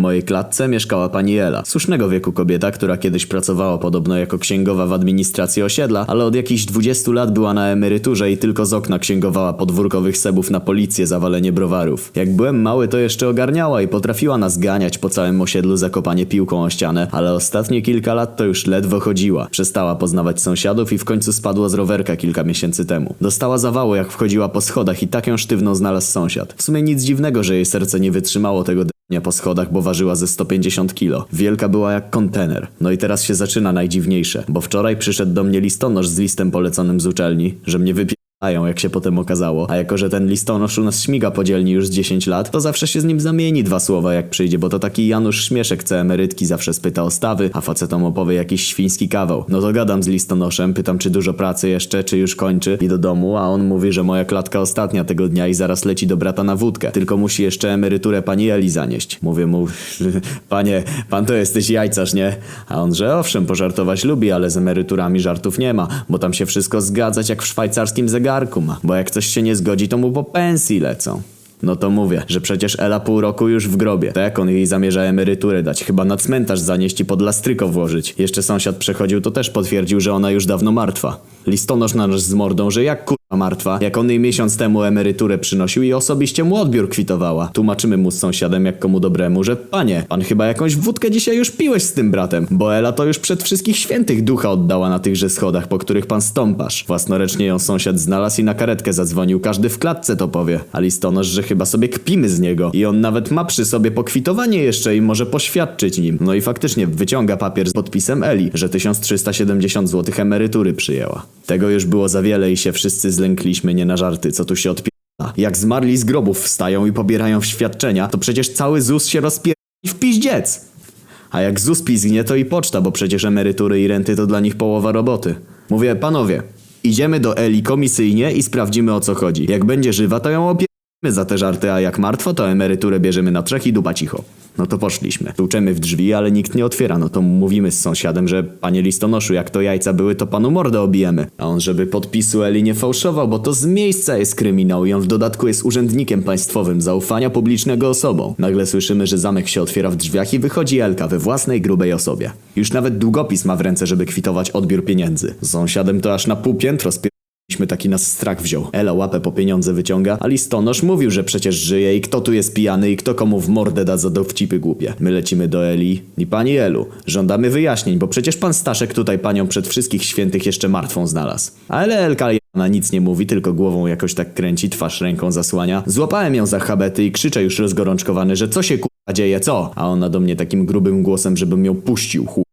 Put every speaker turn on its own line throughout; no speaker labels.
mojej klatce mieszkała pani Ela. Słusznego wieku kobieta, która kiedyś pracowała podobno jako księgowa w administracji osiedla, ale od jakichś 20 lat była na emeryturze i tylko z okna księgowała podwórkowych sebów na policję za walenie browarów. Jak byłem mały, to jeszcze ogarniała i potrafiła nas ganiać po całym osiedlu za kopanie piłką o ścianę, ale ostatnie kilka lat to już ledwo chodziła. Przestała poznawać sąsiadów i w końcu spadła z rowerka kilka miesięcy temu. Dostała zawału jak wchodziła po schodach i tak ją sztywną znalazł sąsiad. W sumie nic dziwnego, że jej serce nie wytrzymało tego dnia po schodach, bo ważyła ze 150 kilo. Wielka była jak kontener. No i teraz się zaczyna najdziwniejsze, bo wczoraj przyszedł do mnie listonosz z listem poleconym z uczelni, że mnie wypie... jak się potem okazało. A jako, że ten listonosz u nas śmiga po dzielni już z 10 lat, to zawsze się z nim zamieni dwa słowa jak przyjdzie, bo to taki Janusz Śmieszek, co emerytki zawsze spyta o stawy, a facetom opowie jakiś świński kawał. No to gadam z listonoszem, pytam czy dużo pracy jeszcze, czy już kończy i do domu, a on mówi, że moja klatka ostatnia tego dnia i zaraz leci do brata na wódkę. Tylko musi jeszcze emeryturę pani Eli zanieść. Mówię mu, panie, pan to jesteś jajcarz, nie? A on, że owszem, pożartować lubi, ale z emeryturami żartów nie ma, bo tam się wszystko zgadzać jak w szwajcarskim zegarku ma. Bo jak coś się nie zgodzi, to mu po pensji lecą. No to mówię, że przecież Ela pół roku już w grobie. To jak on jej zamierza emeryturę dać? Chyba na cmentarz zanieść i pod lastryko włożyć. Jeszcze sąsiad przechodził, to też potwierdził, że ona już dawno martwa. Listonosz na nas z mordą, że jak kurwa martwa, jak on jej miesiąc temu emeryturę przynosił i osobiście mu odbiór kwitowała. Tłumaczymy mu z sąsiadem, jak komu dobremu, że panie, pan chyba jakąś wódkę dzisiaj już piłeś z tym bratem, bo Ela to już przed wszystkich świętych ducha oddała na tychże schodach, po których pan stąpasz. Własnoręcznie ją sąsiad znalazł i na karetkę zadzwonił, każdy w klatce to powie. A listonosz, że chyba sobie kpimy z niego i on nawet ma przy sobie pokwitowanie jeszcze i może poświadczyć nim. No i faktycznie wyciąga papier z podpisem Eli, że 1370 zł emerytury przyjęła. Tego już było za wiele i się wszyscy zlękliśmy nie na żarty, co tu się odpie... Jak zmarli z grobów wstają i pobierają świadczenia, to przecież cały ZUS się rozpier... w piździec. A jak ZUS pizgnie, to i poczta, bo przecież emerytury i renty to dla nich połowa roboty. Mówię, panowie, idziemy do Eli komisyjnie i sprawdzimy o co chodzi. Jak będzie żywa, to ją opieramy za te żarty, a jak martwa, to emeryturę bierzemy na trzech i dupa cicho. No to poszliśmy. Tuczemy w drzwi, ale nikt nie otwiera. No to mówimy z sąsiadem, że panie listonoszu, jak to jajca były, to panu mordę obijemy. A on, żeby podpisu Eli nie fałszował, bo to z miejsca jest kryminał i on w dodatku jest urzędnikiem państwowym, zaufania publicznego osobą. Nagle słyszymy, że zamek się otwiera w drzwiach i wychodzi Elka we własnej grubej osobie. Już nawet długopis ma w ręce, żeby kwitować odbiór pieniędzy. Z sąsiadem to aż na pół piętro. Myśmy taki nas strach wziął. Ela łapę po pieniądze wyciąga, a listonosz mówił, że przecież żyje i kto tu jest pijany i kto komu w mordę da za dowcipy głupie. My lecimy do Eli i pani Elu. Żądamy wyjaśnień, bo przecież pan Staszek tutaj panią przed wszystkich świętych jeszcze martwą znalazł. Ale Elka ona nic nie mówi, tylko głową jakoś tak kręci, twarz ręką zasłania. Złapałem ją za habety i krzyczę już rozgorączkowany, że co się kurwa dzieje, co? A ona do mnie takim grubym głosem, żebym ją puścił, chuju.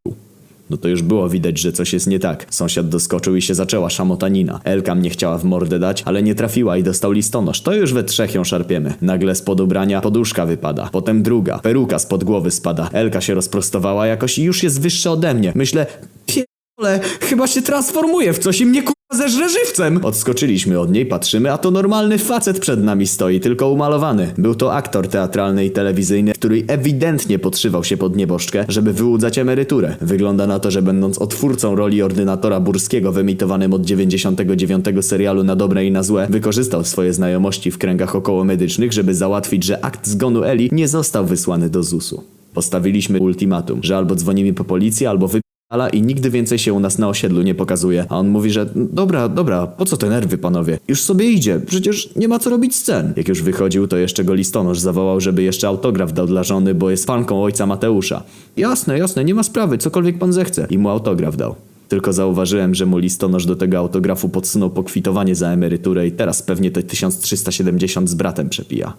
No to już było widać, że coś jest nie tak. Sąsiad doskoczył i się zaczęła szamotanina. Elka mnie chciała w mordę dać, ale nie trafiła i dostał listonosz. To już we trzech ją szarpiemy. Nagle spod ubrania poduszka wypada. Potem druga. Peruka spod głowy spada. Elka się rozprostowała jakoś i już jest wyższa ode mnie. Myślę, pierdolę, chyba się transformuje w coś i mnie kurwa zeżre żywcem. Odskoczyliśmy od niej, patrzymy, a to normalny facet przed nami stoi, tylko umalowany. Był to aktor teatralny i telewizyjny, który ewidentnie podszywał się pod nieboszczkę, żeby wyłudzać emeryturę. Wygląda na to, że będąc otwórcą roli ordynatora Burskiego wyemitowanym od 99 serialu na dobre i na złe, wykorzystał swoje znajomości w kręgach okołomedycznych, żeby załatwić, że akt zgonu Eli nie został wysłany do ZUS-u. Postawiliśmy ultimatum, że albo dzwonimy po policję, albo wy Ala i nigdy więcej się u nas na osiedlu nie pokazuje. A on mówi, że dobra, dobra, po co te nerwy, panowie? Już sobie idzie, przecież nie ma co robić scen. Jak już wychodził, to jeszcze go listonosz zawołał, żeby jeszcze autograf dał dla żony, bo jest fanką ojca Mateusza. Jasne, jasne, nie ma sprawy, cokolwiek pan zechce. I mu autograf dał. Tylko zauważyłem, że mu listonosz do tego autografu podsunął pokwitowanie za emeryturę i teraz pewnie te 1370 z bratem przepija.